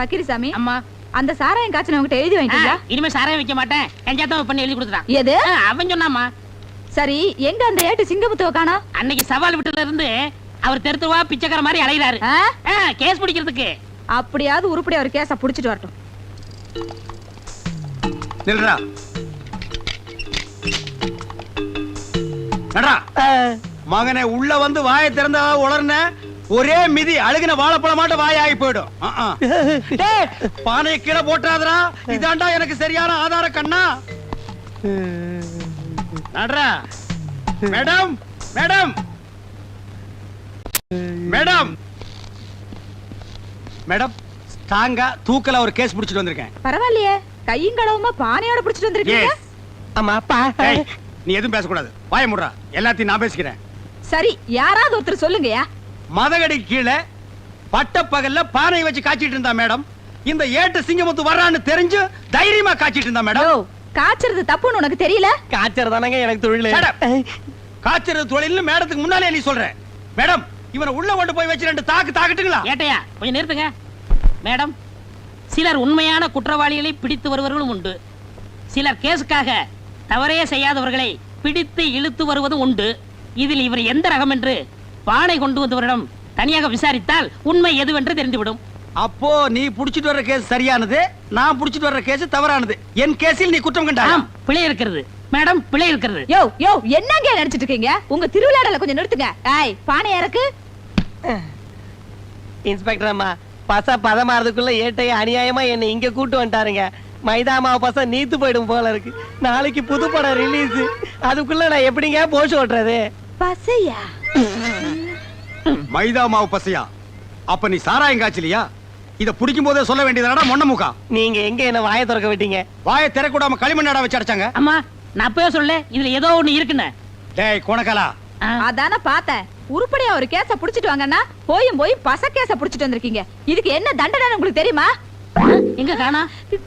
பக்கிரிசாமி அம்மா அந்த சாராயம் காய்ச்சல் உங்ககிட்ட எழுதி வாங்கிட்டீங்களா? இனிமே சாராயம் வைக்க மாட்டேன். கஞ்சாத்தான் பண்ணி எழுதி கொடுத்துட்டான் எது? அவன் சொன்னாமா சரி எங்க அந்த ஏட்டு சிங்கமுத்துவ காணா? அன்னைக்கு சவால் விட்டுல இருந்து அவர் தெருத்துவா பிச்சைக்கார மாதிரி அலைகிறாரு கேஸ் பிடிக்கிறதுக்கு. அப்படியாவது உருப்படி அவர் கேஸ புடிச்சிட்டு வரட்டும். நில்றா. மகனே உள்ள வந்து வாயை திறந்தா உளர்ன. ஒரே மிதி அழுகின வாழைப்பழம் மாட்ட வாயாகி போயிடும். பானையை கீழே போட்டாதடா இதாண்டா எனக்கு சரியான ஆதார கண்ணா. நடரா மேடம் மேடம். மேடம். மேடம் ஸ்ட்ராங்கா தூக்கல ஒரு கேஸ் பிடிச்சிட்டு வந்திருக்கேன். பரவாயில்லையே. கையும் கடவுமா பானையோட புடிச்சிட்டு வந்திருக்கீங்க. ஆமா அப்பா நீ எதுவும் பேசக்கூடாது. வாய முடுறா. எல்லாத்தையும் நான் பேசிக்கிறேன். சரி யாராவது ஒருத்தர் சொல்லுங்கயா மதகடி கீழே பட்டப்பகல்ல பானை வச்சு காய்ச்சிட்டு இருந்தா மேடம். இந்த ஏட்டு சிங்கமுத்து வர்றான்னு தெரிஞ்சு தைரியமா காய்ச்சிட்டு இருந்தா மேடம். காய்ச்சறது தப்புன்னு உனக்கு தெரியல? காய்ச்சல் தானங்க எனக்கு தொழில். காய்ச்சறது தொழில்னு மேடத்துக்கு முன்னாலே நீ சொல்ற. மேடம் இவனை உள்ள கொண்டு போய் வச்சு ரெண்டு தாக்கு தாக்கட்டுங்களா? ஏட்டையா கொஞ்சம் நிறுத்துங்க. மேடம் சிலர் உண்மையான குற்றவாளிகளை பிடித்து வருவர்களும் உண்டு. சிலர் கேஸுக்காக தவறே செய்யாதவர்களை பிடித்து இழுத்து வருவதும் உண்டு. இதில் இவர் எந்த ரகம் என்று பானை கொண்டு வந்தவரிடம் தனியாக விசாரித்தால் உண்மை எதுவென்று தெரிந்துவிடும். அப்போ நீ புடிச்சிட்டு வர்ற கேஸ் சரியானது நான் புடிச்சிட்டு வர்ற கேஸ் தவறானது. என் கேஸில் நீ குற்றம் கண்டா ஆம் பிழை இருக்கிறது. மேடம் பிழை இருக்கிறது. யோ யோ என்னங்க நினைச்சிட்டு இருக்கீங்க? உங்க திருவிழாடல கொஞ்சம் நிறுத்துங்க. ஏய் பானை இறக்கு. இன்ஸ்பெக்டர் அம்மா பச பதமாறதுக்குள்ள ஏட்டைய அநியாயமா என்னை இங்க கூட்டு வந்துட்டாருங்க. மைதா மாவு பச நீத்து போயிடும் போல இருக்கு. நாளைக்கு புது படம் ரிலீஸ் அதுக்குள்ள நான் எப்படிங்க போஷ் ஓட்டுறது? பசையா? மைதா மாவு பசையா? அப்ப நீ சாராயம் காய்ச்சலியா? இத பிடிக்கும் போதே சொல்ல வேண்டியதுடா மொன்ன முக்கா? நீங்க எங்க என்ன வாயை திறக்க விட்டீங்க? வாயை திறக்கூடாம களிமண்ணாடா வச்சு அடைச்சாங்க? அம்மா நான் அப்பவே சொல்ல இதுல ஏதோ ஒண்ணு இருக்குன்னு. டேய் கொணக்கலா. ஆ, அதானே பார்த்தேன். உருப்படியா ஒரு கேஸ புடிச்சிட்டு வாங்கன்னா போயும் போய் பச கேஸ புடிச்சிட்டு வந்திருக்கீங்க. இதுக்கு என்ன தண்டனை உங்களுக்கு தெரியுமா? எங்க காணா?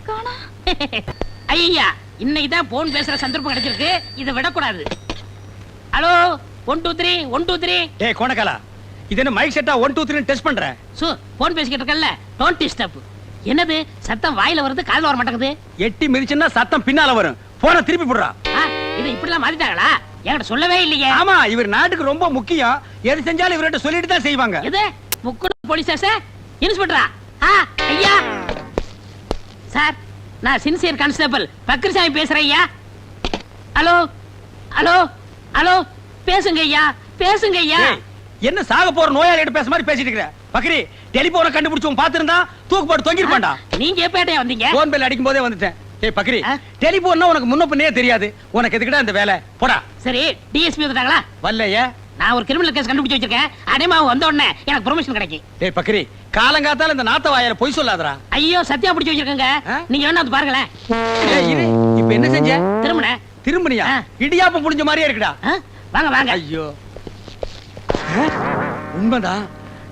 காணா? ஐயா இன்னைக்கு தான் போன் பேசுற சந்தர்ப்பம் கிடைச்சிருக்கு. இதை விடக்கூடாது. Hello one two three one two three டேய் கொணக்கலா. இது என்ன மைக் செட்டா ஒன் டூ த்ரீ டெஸ்ட் பண்ற சு போன் பேசிக்கிட்டு இருக்கல்ல டோன்ட் டிஸ்டர்ப் என்னது? சத்தம் வாயில வருது காதுல வர மாட்டேங்குது. எட்டி மிதிச்சுன்னா சத்தம் பின்னால வரும். போன திருப்பி போடுறா. இது இப்படிலாம் மாத்திட்டாங்களா? என்கிட்ட சொல்லவே இல்லையே. ஆமா இவர் நாட்டுக்கு ரொம்ப முக்கியம். எது செஞ்சாலும் இவர்கிட்ட சொல்லிட்டு தான் செய்வாங்க. எது? முக்குடு போலீஸ் ஸ்டேஷன் இன்ஸ்பெக்டரா ஐயா. சார் நான் சின்சியர் கான்ஸ்டபிள் பக்ரிசாமி பேசுறேன் ஐயா. ஹலோ? ஹலோ? ஹலோ? பேசுங்க ஐயா. பேசுங்க ஐயா. என்ன சாக போற நோயாளிகிட்ட பேச மாதிரி பேசிட்டு இருக்கிற? பக்ரி டெலிபோனை கண்டுபிடிச்சவன் பாத்திருந்தா தூக்கு போட்டு தொங்கிருப்பான்டா. நீங்க எப்ப வந்தீங்க? போன் பெல் அடிக்கும் போதே வந்துட்டேன். ஏய் பக்ரி? டெலிபோன்னா உனக்கு முன்ன தெரியாது. உனக்கு எதுக்குடா இந்த வேலை? போடா. சரி டிஎஸ்பி வந்துட்டாங்களா? வல்லையே நான் ஒரு கிரிமினல் கேஸ் கண்டுபிடிச்சு வச்சிருக்கேன். அடைமா வந்த உடனே எனக்கு ப்ரொமோஷன் கிடைக்கும் டேய் பக்ரி காலங்காத்தால இந்த நாத்த வாயில பொய் சொல்லாதடா. ஐயோ சத்தியா பிடிச்சு வச்சிருக்கேங்க? நீங்க வேணா வந்து பாருங்களேன். ஏய், இரு. இப்ப என்ன செஞ்ச? திரும்பின திரும்பனியா. இடியாப்பம் புடிஞ்ச மாதிரியே இருக்குடா. வாங்க வாங்க. ஐயோ? உண்மைதான்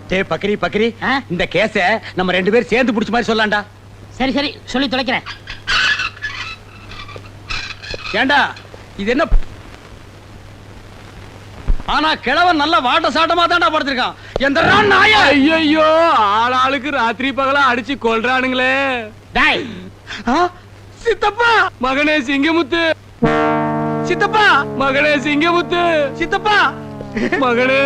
டேய் பக்ரி பக்ரி ஆ? இந்த கேஸ நம்ம ரெண்டு பேரும் சேர்ந்து புடிச்ச மாதிரி சொல்லலாம்டா சரி சரி சொல்லி தொலைக்கிறேன். ஏண்டா இது என்ன? ஆனா கிழவன் நல்ல வாட்ட சாட்டமா தான்டா படுத்திருக்கான். எந்த நாயா? ஐயோ ஆளாளுக்கு ராத்திரி பகலா அடிச்சு கொல்றானுங்களே. டாய். ஆ? சித்தப்பா! மகனே சிங்கமுத்து. சித்தப்பா! மகனே சிங்கமுத்து. சித்தப்பா! மகனே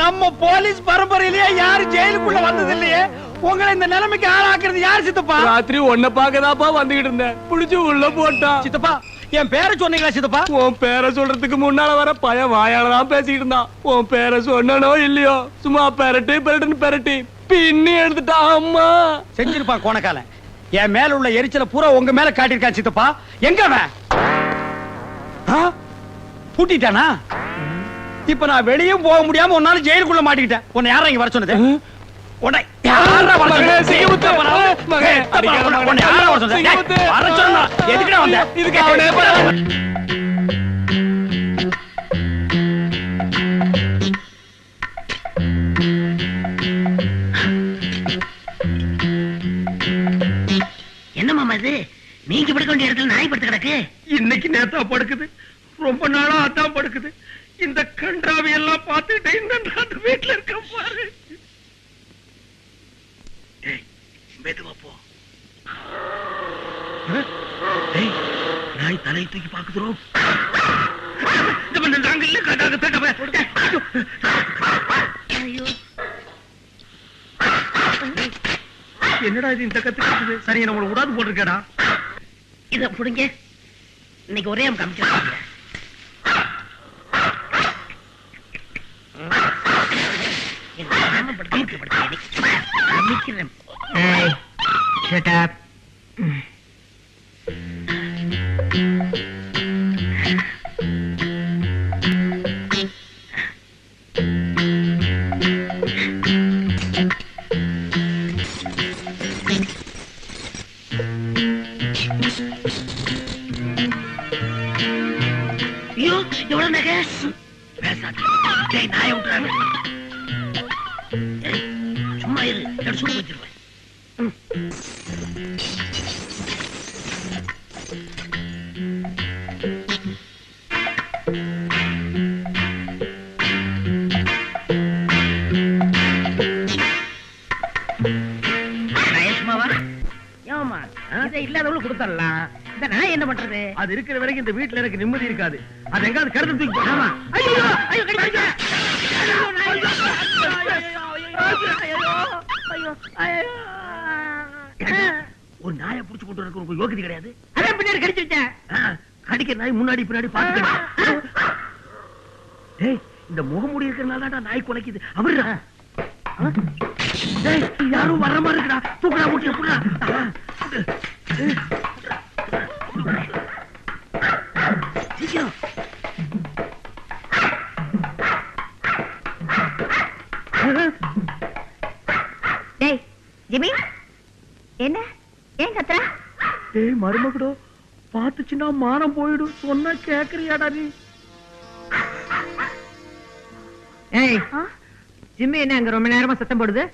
நம்ம போலீஸ் பரம்பரையிலேயே யாரு ஜெயிலுக்குள்ள வந்தது இல்லையே உங்களை இந்த நிலைமைக்கு ஆளாக்குறது யார் சித்தப்பா? ராத்திரி உன்னை பாக்கதாப்பா வந்துகிட்டு இருந்தேன். புடிச்சு உள்ள போட்டான் சித்தப்பா என் பேரை சொன்னீங்களா சித்தப்பா? உன் பேரை சொல்றதுக்கு முன்னால வர பையன் வாயால தான் பேசிக்கிட்டு இருந்தான். உன் பேரை சொன்னனோ இல்லையோ? சும்மா பெரட்டு பெரட்டுன்னு பெரட்டி. பின்னி எடுத்துட்டான் அம்மா. செஞ்சிருப்பான் கோணக்காலன் என் மேல உள்ள எரிச்சல பூரா உங்க மேல காட்டியிருக்கான் சித்தப்பா. எங்க அவன்? பூட்டிட்டானா? இப்ப நான் வெளியும் போக முடியாம உன்னால ஜெயிலுக்குள்ள மாட்டிக்கிட்டேன். உன்னை யாரா இங்க வர சொன்னது? உன்னை யாரா வர சொன்னா எதுக்குடா வந்த? இதுக்கு இது? நீங்க படுக்க வேண்டிய இடத்துல நாய் படுத்து கிடக்கு? இன்னைக்கு நேத்தா படுக்குது. ரொம்ப நாளா அதான் படுக்குது. இந்த கன்றாவை எல்லாம் பார்த்துட்டு இந்த நாட்டு வீட்டுல இருக்க பாரு ஏய், இந்த மெதுவா போ. நாய் தலையை தூக்கி பாக்குதுறோம் நாங்க இல்ல நாங்க என்னடா இது இந்த கத்து கத்துது சரி நம்மள விடாது போட்டிருக்கேடா. இத புடிங்க. இன்னைக்கு ஒரே அமுக்கு அமைச்சிருக்காங்க அமைக்கிறேன் ஐயோ எவ்வளவு நகை பேசாத டேய் நாய விட்டுறாங்க ஏய், சும்மா இரு எடுத்து சுடு இதை இல்லாதவங்களுக்கு கொடுத்துடலாம். இந்த நாய் என்ன பண்றது? அது இருக்கிற வரைக்கும் இந்த வீட்டுல எனக்கு நிம்மதி இருக்காது. அது எங்காவது கடந்து தூக்கி ஐயோ! ஐயோ ஒரு நாயை புடிச்சு கொண்டு வரக்கு உனக்கு யோகிதை கிடையாது? அதான் பின்னாடி கடிச்சிருச்சேன் ஆ, கடிக்கிற நாய் முன்னாடி பின்னாடி பாத்துக்க டேய் இந்த முகமூடி இருக்கிறனால தான் நாய் குலைக்குது. அவரு யாரும் வர்ற மாதிரி இருக்குடா. தூக்குடா முட்டி எப்படா டேய் ஜிமி. என்ன? ஏன் கத்துற? டேய் மருமகடோ பாத்துச்சுன்னா மானம் போயிடும் சொன்னா கேக்குறியாடா நீ? ஏய் ஆ? ஜிம்மி என்ன அங்க ரொம்ப நேரமா சத்தம் போடுது?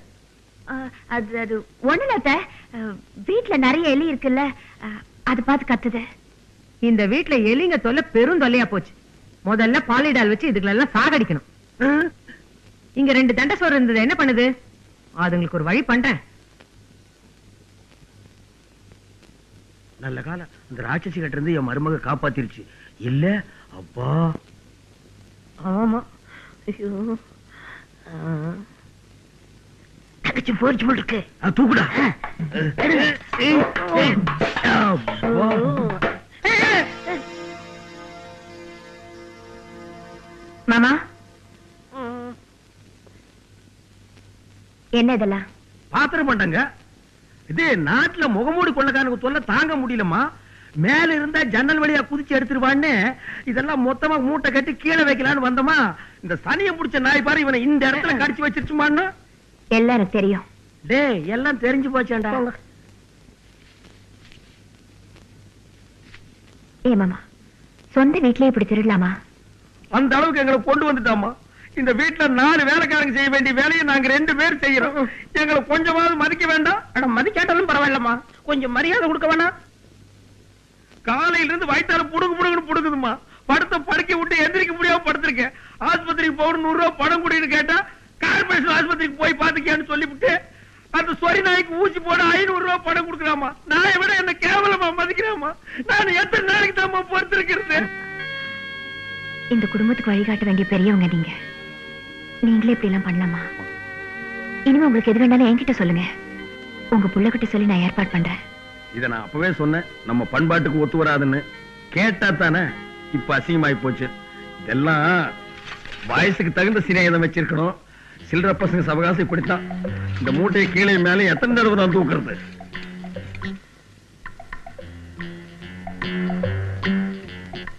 அது அது ஒண்ணுல அத்தை. அ, வீட்ல நிறைய எலி இருக்குல்ல அது பார்த்து கத்துது. இந்த வீட்ல எலிங்க தொல்லை பெரும் தொல்லையா போச்சு. முதல்ல பாலிடால் வச்சு இதுகளை எல்லாம் சாகடிக்கணும் இங்க ரெண்டு தண்டை சோறு இருந்தது என்ன பண்ணுது? அதுங்களுக்கு ஒரு வழி பண்றேன். நல்ல காலம். அந்த ராட்சசி கிட்ட இருந்து என் மருமக காப்பாத்திருச்சு. இல்ல? அப்பா. ஆமா. ஐயோ. தங்கச்சி போரிச்சு போல் இருக்கு. தூக்குடா. மாமா? என்ன இதெல்லாம்? பாத்திரம் பண்ணங்க இது நாட்டுல முகமூடி கொள்ளக்காரனுக்கு தொல்லை தாங்க முடியலமா மேல இருந்தா ஜன்னல் வழியா குதிச்சு எடுத்துருவான்னு இதெல்லாம் மொத்தமா மூட்டை கட்டி கீழே வைக்கலான்னு வந்தோமா இந்த சனியை புடிச்ச நாய் பாரு இவனை இந்த இடத்துல கடிச்சு வச்சிருச்சுமான்னு. எல்லாம் எனக்கு தெரியும். டேய் எல்லாம் தெரிஞ்சு போச்சாண்டா ஏ மாமா சொந்த வீட்லயே இப்படி திருடலாமா? அந்த அளவுக்கு எங்களை கொண்டு வந்துட்டாமா இந்த வீட்டுல நாலு வேலைக்காரங்க செய்ய வேண்டிய வேலையை நாங்க ரெண்டு பேர் செய்யறோம். எங்களை கொஞ்சமாவது மதிக்க வேண்டாம். அட மதிக்காட்டாலும் பரவாயில்லம்மா. கொஞ்சம் மரியாதை கொடுக்க வேணாம் காலையில இருந்து வயித்தால புடுங்கு புடுங்குன்னு புடுங்குதுமா படுத்த படுக்க விட்டு எந்திரிக்க முடியாம படுத்திருக்கேன். ஆஸ்பத்திரிக்கு போகணும் நூறு ரூபாய் பணம் குடின்னு கேட்டா கார்பரேஷன் ஆஸ்பத்திரிக்கு போய் பாத்துக்கியான்னு சொல்லிவிட்டு அந்த சொரி நாய்க்கு ஊசி போட ஐநூறு ரூபாய் பணம் கொடுக்கலாமா நாயை விட என்ன கேவலமா மதிக்கிறாமா? நான் எத்தனை நாளைக்கு தான் பொறுத்திருக்கிறது? இந்த குடும்பத்துக்கு வழிகாட்ட வேண்டிய பெரியவங்க நீங்க. நீங்களே இப்படி எல்லாம் பண்ணலாமா? இனிமே உங்களுக்கு எது வேணாலும் என்கிட்ட சொல்லுங்க. உங்க புள்ளகிட்ட சொல்லி நான் ஏற்பாடு பண்றேன். இத நான் அப்பவே சொன்னேன். நம்ம பண்பாட்டுக்கு ஒத்து வராதுன்னு. கேட்டா தானே இப்ப அசிங்கமாயி போச்சு. இதெல்லாம் வயசுக்கு தகுந்த சிநேகிதம் வச்சிருக்கணும். சில்லற பசங்க சவகாசம் இப்படித்தான் இந்த மூட்டையை கீழே மேலே எத்தனை தடவை தான் தூக்குறது?